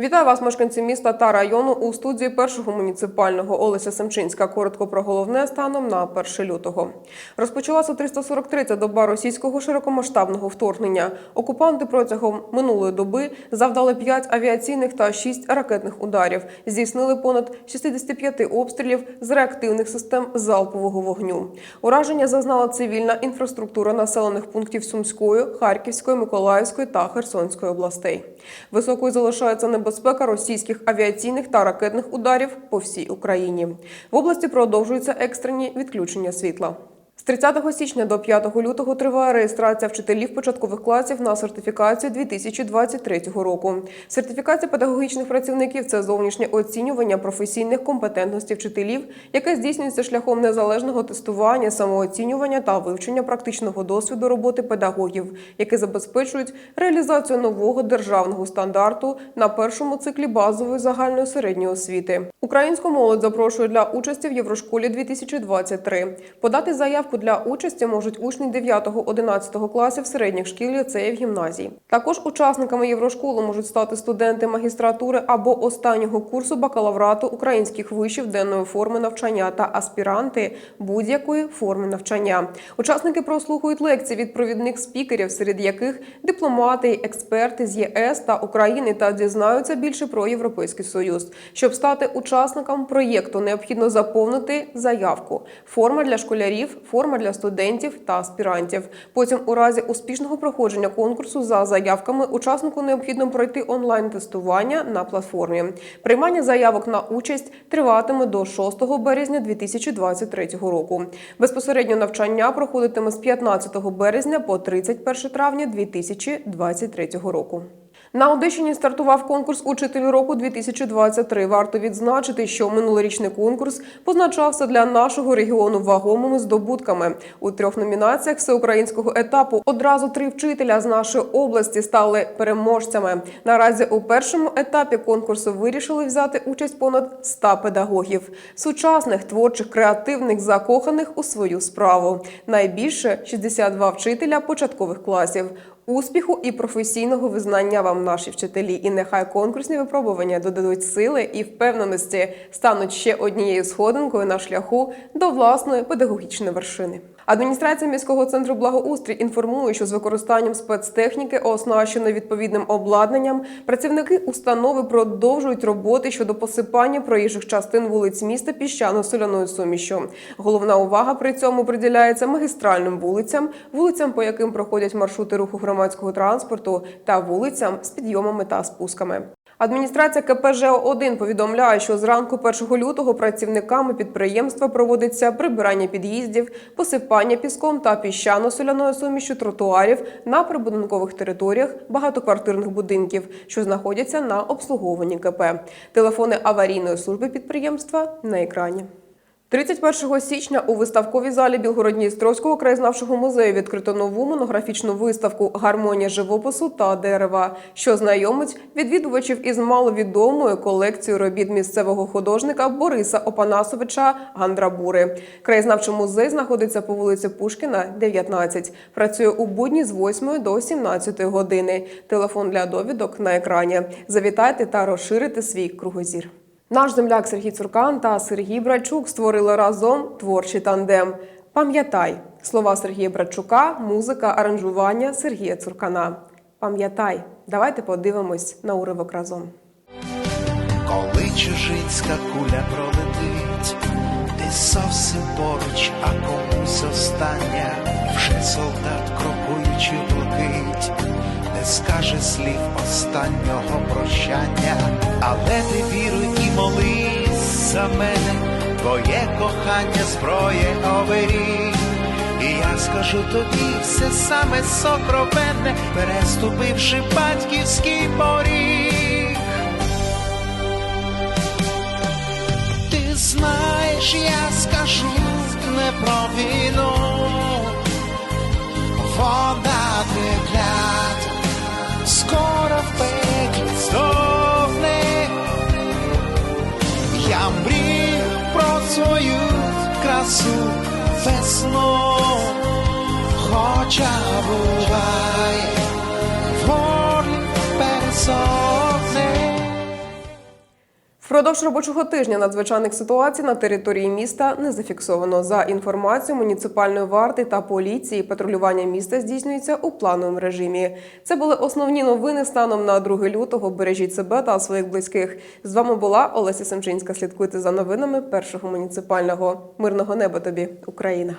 Вітаю вас, мешканці міста та району у студії першого муніципального Олеся Семчинська. Коротко про головне станом на 1 лютого. Розпочалася 343-я доба російського широкомасштабного вторгнення. Окупанти протягом минулої доби завдали 5 авіаційних та 6 ракетних ударів. Здійснили понад 65 обстрілів з реактивних систем залпового вогню. Ураження зазнала цивільна інфраструктура населених пунктів Сумської, Харківської, Миколаївської та Херсонської областей. Високою залишається небезпека російських авіаційних та ракетних ударів по всій Україні. В області продовжуються екстрені відключення світла. З 30 січня до 5 лютого триває реєстрація вчителів початкових класів на сертифікацію 2023 року. Сертифікація педагогічних працівників це зовнішнє оцінювання професійних компетентностей вчителів, яке здійснюється шляхом незалежного тестування, самооцінювання та вивчення практичного досвіду роботи педагогів, які забезпечують реалізацію нового державного стандарту на першому циклі базової загальної середньої освіти. Українську молодь запрошує для участі в Єврошколі 2023. Подати заявку для участі можуть учні 9-11 класів середніх шкіл, ліцеїв, гімназій. Також учасниками Єврошколи можуть стати студенти магістратури або останнього курсу бакалаврату українських вишів денної форми навчання та аспіранти будь-якої форми навчання. Учасники прослухають лекції від провідних спікерів, серед яких дипломати, й експерти з ЄС та України та дізнаються більше про Європейський Союз. Щоб стати учасником проєкту, необхідно заповнити заявку. Форма для школярів, форма для студентів та аспірантів. Потім, у разі успішного проходження конкурсу за заявками, учаснику необхідно пройти онлайн-тестування на платформі. Приймання заявок на участь триватиме до 6 березня 2023 року. Безпосередньо навчання проходитиме з 15 березня по 31 травня 2023 року. На Одещині стартував конкурс Учитель року 2023. Варто відзначити, що минулорічний конкурс позначався для нашого регіону вагомими здобутками. У трьох номінаціях всеукраїнського етапу одразу три вчителя з нашої області стали переможцями. Наразі у першому етапі конкурсу вирішили взяти участь понад 100 педагогів, сучасних, творчих, креативних, закоханих у свою справу. Найбільше 62 вчителя початкових класів. Успіху і професійного визнання вам наші вчителі, і нехай конкурсні випробування додадуть сили і впевненості стануть ще однією сходинкою на шляху до власної педагогічної вершини. Адміністрація міського центру благоустрій інформує, що з використанням спецтехніки, оснащеної відповідним обладнанням, працівники установи продовжують роботи щодо посипання проїжджих частин вулиць міста піщано-соляною сумішю. Головна увага при цьому приділяється магістральним вулицям, вулицям, по яким проходять маршрути руху громадського транспорту, та вулицям з підйомами та спусками. Адміністрація КП ЖО-1 повідомляє, що зранку 1 лютого працівниками підприємства проводиться прибирання під'їздів, посипання піском та піщано-соляною сумішю тротуарів на прибудинкових територіях багатоквартирних будинків, що знаходяться на обслуговуванні КП. Телефони аварійної служби підприємства на екрані. 31 січня у виставковій залі Білгородністровського краєзнавчого музею відкрито нову монографічну виставку Гармонія живопису та дерева, що знайомить відвідувачів із маловідомою колекцією робіт місцевого художника Бориса Опанасовича Гандрабури. Краєзнавчий музей знаходиться по вулиці Пушкіна, 19. Працює у будні з 8 до 17 години. Телефон для довідок на екрані. Завітайте та розширите свій кругозір. Наш земляк Сергій Цуркан та Сергій Брачук створили разом творчий тандем. Пам'ятай слова Сергія Брачука, музика, аранжування Сергія Цуркана. Пам'ятай, давайте подивимось на уривок разом. Коли чужинська куля пролетить, ти зовсім поруч, а комусь остання, вже солдат крокуючи блукить, не скаже слів останнього прощання, але ти молись за мене, твоє кохання зброє оберіг. І я скажу тобі все саме сокровенне, переступивши батьківський поріг. Ти знаєш, я скажу не про війну, красу весну, хоча буває, Впродовж робочого тижня надзвичайних ситуацій на території міста не зафіксовано. За інформацією муніципальної варти та поліції, патрулювання міста здійснюється у плановому режимі. Це були основні новини станом на 2 лютого. Бережіть себе та своїх близьких. З вами була Олеся Семчинська. Слідкуйте за новинами першого муніципального. Мирного неба тобі, Україна.